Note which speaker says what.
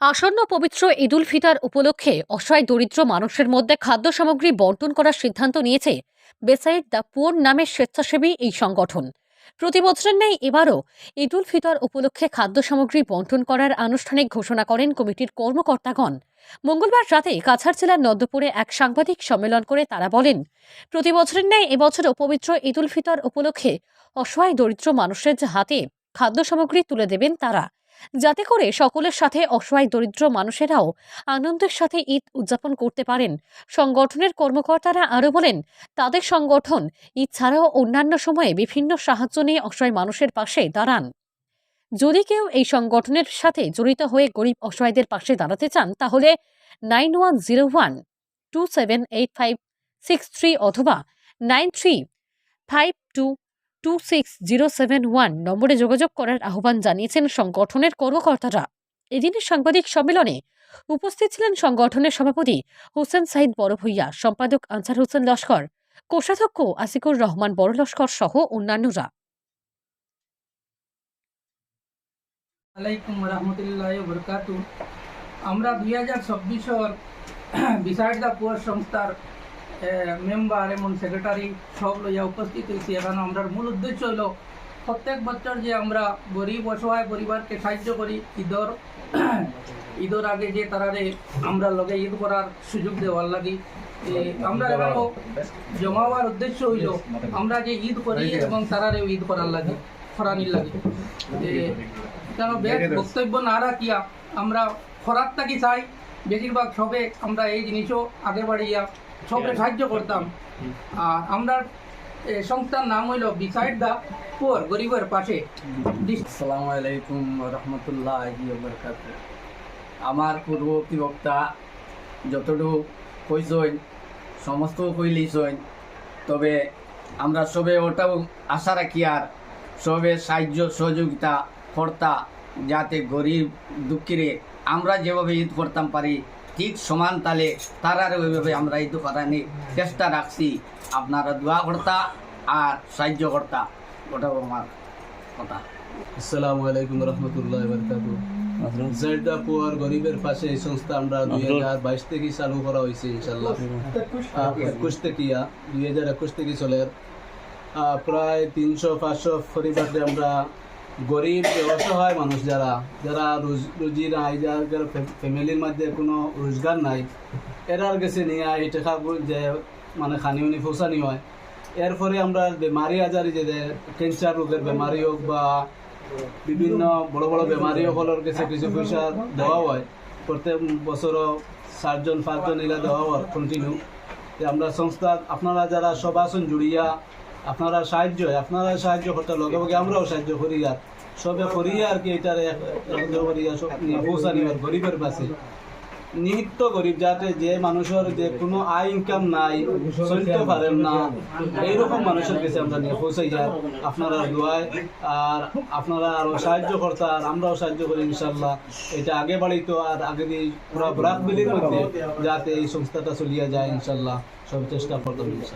Speaker 1: আসন্ন পবিত্র ঈদুল ফিতর উপলক্ষে অসহায় দরিদ্র মানুষের মধ্যে খাদ্য সামগ্রী বন্টন করার সিদ্ধান্ত নিয়েছে বেসাইড দ্য পুয়ার নামের স্বেচ্ছাসেবী এই সংগঠন। প্রতি বছরের ন্যায় এবারও ঈদুল ফিতর উপলক্ষে খাদ্য সামগ্রী বন্টন করার আনুষ্ঠানিক ঘোষণা করেন কমিটির কর্মকর্তাগণ। মঙ্গলবার রাতে কাছাড় জেলার নদ্যপুরে এক সাংবাদিক সম্মেলন করে তারা বলেন, প্রতি বছরের ন্যায় এবছরও পবিত্র ঈদুল ফিতর উপলক্ষে অসহায় দরিদ্র মানুষের হাতে খাদ্য সামগ্রী তুলে দেবেন তারা। যাতে করে সকলের সাথে অসহায় দরিদ্র মানুষেরাও আনন্দের সাথে ঈদ উদযাপন করতে পারেন। সংগঠনের কর্মকর্তারা আরও বলেন, তাদের সংগঠন ঈদ ছাড়াও অন্যান্য সময়ে বিভিন্ন সাহায্য নিয়ে অসহায় মানুষের পাশে দাঁড়ান। যদি কেউ এই সংগঠনের সাথে জড়িত হয়ে গরিব অসহায়দের পাশে দাঁড়াতে চান, তাহলে nine one zero one two seven eight five six three অথবা nine three five two two six zero seven one নম্বরে যোগাযোগ করার আহ্বান জানিয়েছেন সংগঠনের কর্মকর্তারা। এদিনের সাংবাদিক সম্মেলনে উপস্থিত ছিলেন সংগঠনের সভাপতি হোসেন সাইদ বড় ভূঁইয়া সম্পাদক আনসার হোসেন লস্কর, কোষাধ্যক্ষ আসিকুর রহমান বড় লস্কর সহ অন্যান্যরা।
Speaker 2: আলাইকুম রহমতুল্লাহ বরকাত আমরা দুই হাজার চব্বিশর বিসাইড পুয়ার সংস্থার মেম্বার এবং সেক্রেটারি সব লইয়া উপস্থিত হয়েছি এখানে আমরা মূল উদ্দেশ্য হলো প্রত্যেক বছর যে আমরা গরিব অসহায় পরিবারকে সাহায্য করি ঈদর ঈদর আগে যে তারারে আমরা লগে ঈদ করার সুযোগ দেওয়ার লাগি। আমরা এবারও জমাবার উদ্দেশ্য? হইল আমরা যে ঈদ করি এবং তারারে ঈদ করার লাগে ফরানির লাগে। কেন বেশ বক্তব্য না রাখিয়া আমরা খরাক থাকি চাই? বেশিরভাগ সবে আমরা এই জিনিসও আগে বাড়িয়া সবে সাহায্য করতাম। আর আমরা সংস্থার নাম হইল বিসাইড দা পুয়ার গরিবের পাশে।
Speaker 3: আসসালামু আলাইকুম রহমতুল্লাহ আমার পূর্ববর্তী বক্তা যতটুকু কইসইন সমস্ত কইলিসইন তবে আমরা সবে ওটাও আশা রাখি আর সবে সাহায্য সহযোগিতা কর্তা যাতে গরিব দুঃখীরে আমরা যেভাবে ঈদ করতাম পারি ঠিক সমান তালে তারার ওইভাবে আমরা ঈদ করানির চেষ্টা রাখছি। আপনারা দোয়া কর্তা আর সাহায্য কর্তা। ওটাও আমার কথা।
Speaker 4: আসসালামু আলাইকুম রহমতুল্লাহ বরকাতু জেডা পুয়ার গরিবের পাশে এই সংস্থা আমরা দুই হাজার বাইশ থেকে চালু করা হয়েছে ইনশাল্লাহ একুশ থেকে। দুই হাজার একুশ থেকে চলে। প্রায় তিনশো পাঁচশো পরিবারে আমরা গরিব, অসহায় মানুষ যারা যারা রুজ- নাই, যার ফ্যামিলির মধ্যে কোনো রোজগার নাই, এরার কাছে নিয়ে এই টাকা যে মানে খানি উনি ফোসানি হয়। এরপরে আমরা বেমারি আজারি যে ক্যান্সার রোগের বেমারি হোক বা বিভিন্ন বড় বড় বেমারি সকলের কাছে কিছু পয়সা দেওয়া হয়। প্রত্যেক বছরও চারজন পাঁচজন এলা দেওয়া হয় কন্টিনিউ আমরা সংস্থা, আপনারা যারা সব আছেন জুড়িয়া আপনারা সাহায্য আপনারা সাহায্য করতে লগে লগে আমরাও সাহায্য করি আর। সবে করিয়া আর কি এটার পৌঁছানি গরিবের পাশে নিহিত গরিব যাতে যে মানুষের যে কোনো আয় ইনকাম নাই, চলতে পারেন না, এইরকম মানুষের কাছে আমরা নিয়ে পৌঁছাই যাই আপনারা দোয়ায় আর আপনারা আরও সাহায্য করতে আর আমরাও সাহায্য করি ইনশাল্লাহ এটা আগে বাড়িতো আর আগে দিয়ে পুরা ব্রাক বিলির মধ্যে যাতে এই সংস্থাটা চলিয়া যায় ইনশাল্লাহ সব চেষ্টা করতাম